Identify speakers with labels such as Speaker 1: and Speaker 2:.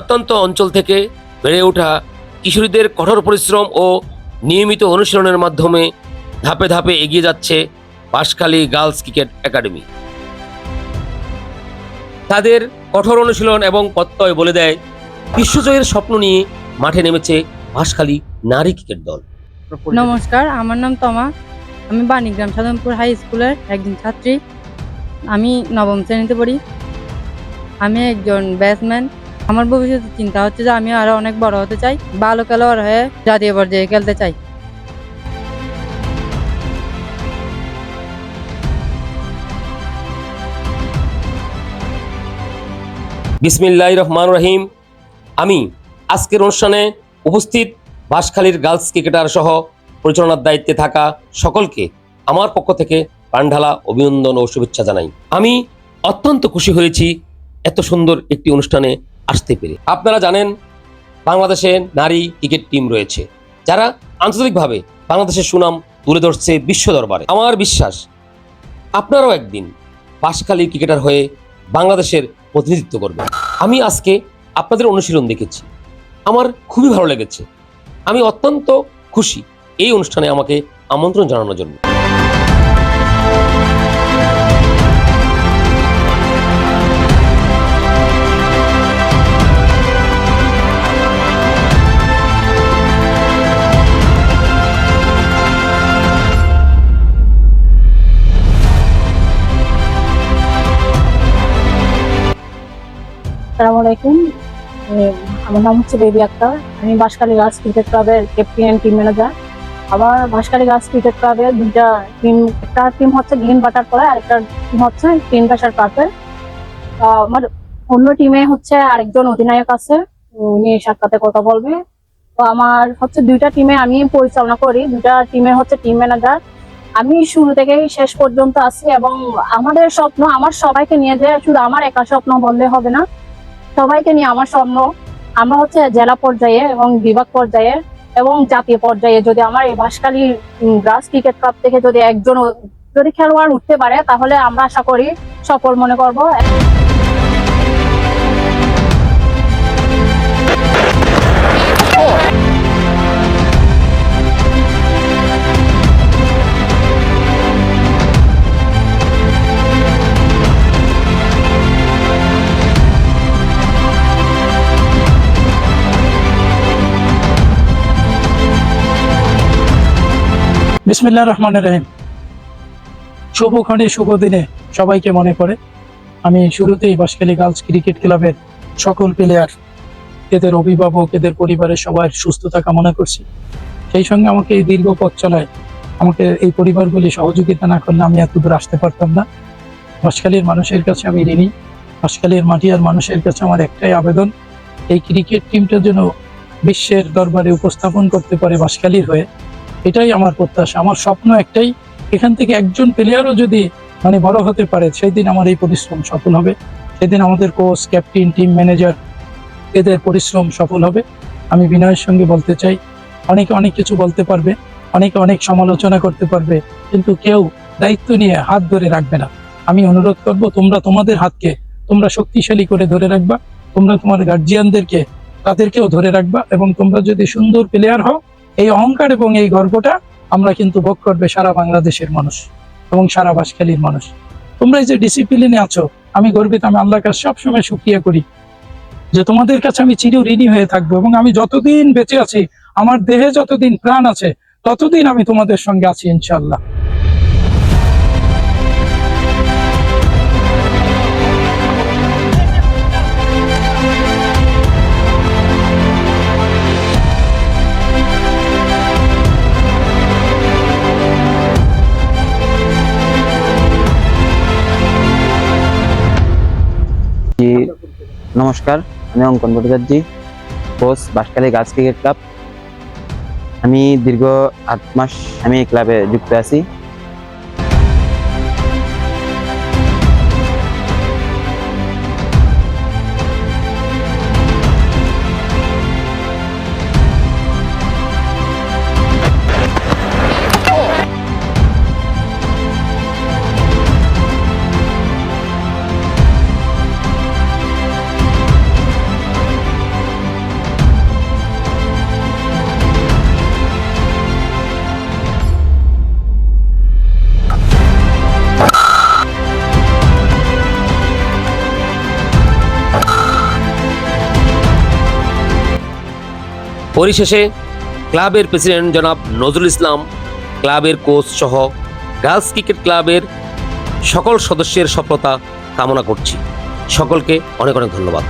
Speaker 1: প্রত্যন্ত অঞ্চল থেকে বেড়ে ওঠা কিশোরীদের কঠোর পরিশ্রম ও নিয়মিত অনুশীলনের মাধ্যমে ধাপে ধাপে এগিয়ে যাচ্ছে বাঁশখালী গার্লস ক্রিকেট একাডেমি। তাদের কঠোর অনুশীলন এবং প্রত্যয় বলে দেয়, বিশ্বজয়ের স্বপ্ন নিয়ে মাঠে নেমেছে বাঁশখালী নারী ক্রিকেট দল।
Speaker 2: নমস্কার, আমার নাম তমা। আমি বাণীগ্রাম সাধনপুর হাই স্কুলের একজন ছাত্রী। আমি নবম শ্রেণীতে পড়ি। আমি একজন ব্যাটসম্যান। আমার ভবিষ্যতে চিন্তা হচ্ছে যে আমি আরও অনেক বড় হতে চাই, ভালো খেলোয়াড় হয়ে জাতীয় পর্যায়ে খেলতে চাই।
Speaker 1: বিসমিল্লাহ রহমান রহিম। আমি আজকের অনুষ্ঠানে উপস্থিত বাঁশখালীর গার্লস ক্রিকেটার সহ পরিচালনার দায়িত্বে থাকা সকলকে আমার পক্ষ থেকে পান্ডালা অভিনন্দন ও শুভেচ্ছা জানাই। আমি অত্যন্ত খুশি হয়েছি এত সুন্দর একটি অনুষ্ঠানে আসতে পেরে। আপনারা জানেন, বাংলাদেশে নারী ক্রিকেট টিম রয়েছে, যারা আন্তর্জাতিকভাবে বাংলাদেশের সুনাম তুলে ধরছে বিশ্ব দরবারে। আমার বিশ্বাস, আপনারাও একদিন বাঁশখালীর ক্রিকেটার হয়ে বাংলাদেশের প্রতিনিধিত্ব করবেন। আমি আজকে আপনাদের অনুশীলন দেখেছি। আমার খুবই ভালো লেগেছে। আমি অত্যন্ত খুশি এই অনুষ্ঠানে আমাকে আমন্ত্রণ জানানোর জন্য।
Speaker 3: আসসালামু আলাইকুম। আমার নাম হচ্ছে বেবি আক্তার। আমি বাঁশখালী গার্লস ক্রিকেট ক্লাবের ক্যাপ্টেন অ্যান্ড টিম ম্যানেজার আমার বাঁশখালী গার্লস ক্রিকেট ক্লাবের দুইটা টিম একটা টিম হচ্ছে গ্রিন বাটার পরে আরেকটা টিম হচ্ছে গ্রিন বাসার পার্পেল আমার অন্য টিমে হচ্ছে আরেকজন অধিনায়ক আছে, উনি সাক্ষাতে কথা বলবে। তো আমার হচ্ছে দুইটা টিমে আমি পরিচালনা করি। দুইটা টিমে হচ্ছে টিম ম্যানেজার আমি শুরু থেকেই শেষ পর্যন্ত আছি এবং আমাদের স্বপ্ন, আমার সবাইকে নিয়ে যে শুধু আমার একা স্বপ্ন বললে হবে না সবাইকে নিয়ে আমার স্বপ্ন আমরা হচ্ছে জেলা পর্যায়ে এবং বিভাগ পর্যায়ে এবং জাতীয় পর্যায়ে। যদি আমার এই বাঁশখালী গ্রাস ক্রিকেট ক্লাব থেকে যদি একজন, যদি খেলোয়াড় উঠতে পারে, তাহলে আমরা আশা করি সফল মনে করব।
Speaker 4: বিসমিল্লাহ রহমান রহিম। শুভ ক্ষণে, শুভ দিনে সবাইকে মনে করে আমি শুরুতেই বাঁশখালী গার্লস ক্রিকেট ক্লাবের সকল প্লেয়ার এদের অভিভাবক, এদের পরিবারের সবার সুস্থতা কামনা করছি। সেই সঙ্গে আমাকে এই দীর্ঘ পথ চলায় আমাকে এই পরিবারগুলি সহযোগিতা না করলে আমি এত দূর আসতে পারতাম না। বাঁশখালীর মানুষের কাছে আমি ঋণী। বাঁশখালীর মাটিয়ার মানুষের কাছে আমার একটাই আবেদন, এই ক্রিকেট টিমটা যেন বিশ্বের দরবারে উপস্থাপন করতে পারে বাঁশখালীর হয়ে। এটাই আমার প্রত্যাশা। আমার স্বপ্ন একটাই, এখান থেকে একজন প্লেয়ারও যদি মানে বড় হতে পারে সেই দিন আমার এই পরিশ্রম সফল হবে। সেদিন আমাদের কোচ ক্যাপ্টেন টিম ম্যানেজার এদের পরিশ্রম সফল হবে। আমি বিনয়ের সঙ্গে বলতে চাই, অনেকে অনেক কিছু বলতে পারবে, অনেকে অনেক সমালোচনা করতে পারবে, কিন্তু কেউ দায়িত্ব নিয়ে হাত ধরে রাখবে না। আমি অনুরোধ করব, তোমরা তোমাদের হাতকে তোমরা শক্তিশালী করে ধরে রাখবা, তোমরা তোমার গার্জিয়ানদেরকে তাদেরকেও ধরে রাখবা, এবং তোমরা যদি সুন্দর প্লেয়ার হও এই অহংকার এবং এই গর্বটা আমরা কিন্তু ভোগ করবে সারা বাংলাদেশের মানুষ এবং সারা বাসখালীর মানুষ। তোমরা এই যে ডিসিপ্লিনে আছো, আমি গর্বিত, আমি আল্লাহর কাছে সবসময় সুক্রিয়া করি যে তোমাদের কাছে আমি চির ঋণী হয়ে থাকব এবং আমি যতদিন বেঁচে আছি, আমার দেহে যতদিন প্রাণ আছে, ততদিন আমি তোমাদের সঙ্গে আছি ইনশাল্লাহ
Speaker 5: নমস্কার, আমি Ankan Bhattacharya, coach Banshkhali girls cricket club. আমি দীর্ঘ আট মাস আমি এই ক্লাবে যুক্ত আছি।
Speaker 1: পরিশেষে ক্লাবের প্রেসিডেন্ট জনাব নজরুল ইসলাম, ক্লাবের কোচ সহ গার্লস ক্রিকেট ক্লাবের সকল সদস্যের সফলতা কামনা করছি। সকলকে অনেক অনেক ধন্যবাদ।